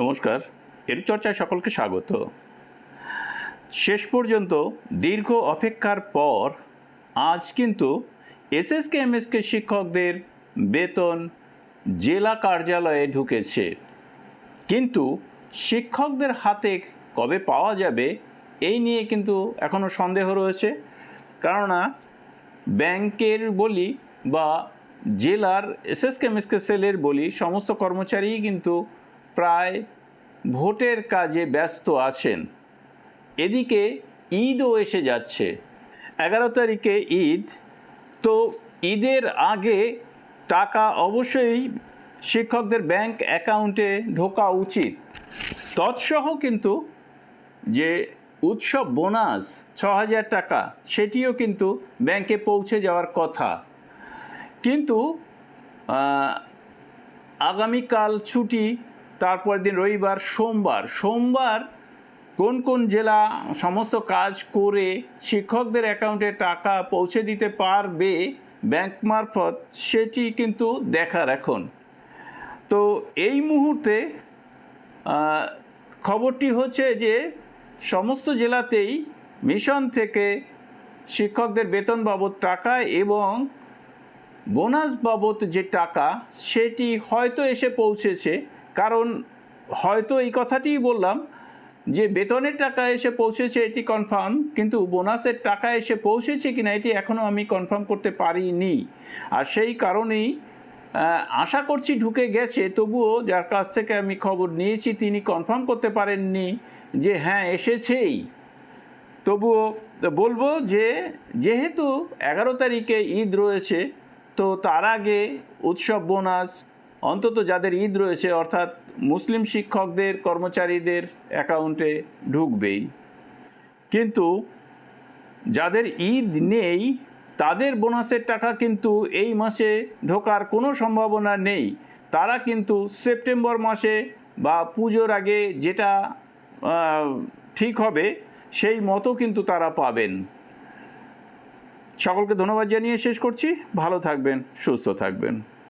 নমস্কার, এর চর্চায় সকলকে স্বাগত। শেষ পর্যন্ত দীর্ঘ অপেক্ষার পর আজ কিন্তু এসএসকে এমএসকে শিক্ষকদের বেতন জেলা কার্যালয়ে ঢুকেছে। কিন্তু শিক্ষকদের হাতে কবে পাওয়া যাবে এই নিয়ে কিন্তু এখনও সন্দেহ রয়েছে। কেননা ব্যাংকের বলি বা জেলার এসএসকে এমএসকে সেলের বলি সমস্ত কর্মচারীই কিন্তু প্রায় ভোটের কাজে ব্যস্ত আছেন। এদিকে ঈদও এসে যাচ্ছে। এগারো তারিখে ঈদ। তো ঈদের আগে টাকা অবশ্যই শিক্ষকদের ব্যাংক অ্যাকাউন্টে ঢোকা উচিত। তৎসহ কিন্তু যে উৎসব বোনাস ছ হাজার টাকা, সেটিও কিন্তু ব্যাংকে পৌঁছে যাওয়ার কথা। কিন্তু আগামীকাল ছুটি তারপর দিন রবিবার, সোমবার। সোমবার কোন কোন জেলা সমস্ত কাজ করে শিক্ষকদের অ্যাকাউন্টে টাকা পৌঁছে দিতে পারবে ব্যাংক মারফত সেটি কিন্তু দেখার এখন। তো এই মুহূর্তে খবরটি হচ্ছে যে সমস্ত জেলাতেই মিশন থেকে শিক্ষকদের বেতন বাবদ টাকা এবং বোনাস বাবদ যে টাকা, সেটি হয়তো এসে পৌঁছেছে। কারণ হয়তো এই কথাটিই বললাম যে বেতনের টাকা এসে পৌঁছেছে, এটি কনফার্ম কিন্তু বোনাসের টাকা এসে পৌঁছেছে কিনা এটি এখনও আমি কনফার্ম করতে পারিনি। আর সেই কারণেই আশা করছি ঢুকে গেছে, তবুও যার কাছ থেকে আমি খবর নিয়েছি তিনি কনফার্ম করতে পারেননি যে হ্যাঁ এসেছেই। তবুও বলব যে যেহেতু এগারো তারিখে ঈদ রয়েছে, তো তার আগে উৎসব বোনাস অন্তত যাদের ঈদ রয়েছে, অর্থাৎ মুসলিম শিক্ষকদের, কর্মচারীদের অ্যাকাউন্টে ঢুকবেই। কিন্তু যাদের ঈদ নেই, তাদের বোনাসের টাকা কিন্তু এই মাসে ঢোকার কোনো সম্ভাবনা নেই। তারা কিন্তু সেপ্টেম্বর মাসে বা পুজোর আগে যেটা ঠিক হবে, সেই মতো কিন্তু তারা পাবেন। সকলকে ধন্যবাদ জানিয়ে শেষ করছি। ভালো থাকবেন, সুস্থ থাকবেন।